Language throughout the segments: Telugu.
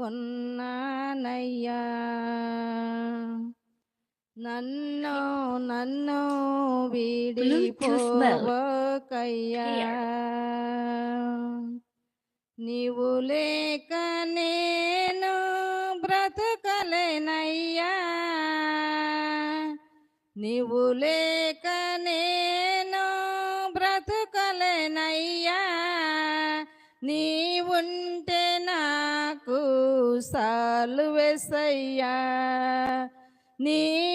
నమ్ముకున్నానయ్యా నన్ను నన్ను. వీడిపోవకయ్యా. నీవు లేక నేను బ్రతకలేనయ్యా. నీవు లేక నేను బ్రతకలేనయ్యా. నాకు సాలు వెసయ్యా.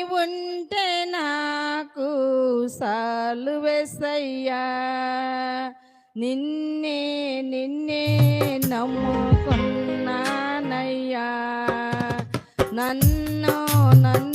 ఉంటే నాకు సాలు వెసయ్యా. నిన్నే నిన్నే నమ్ముకున్నానయ్యా. నన్ను నన్ను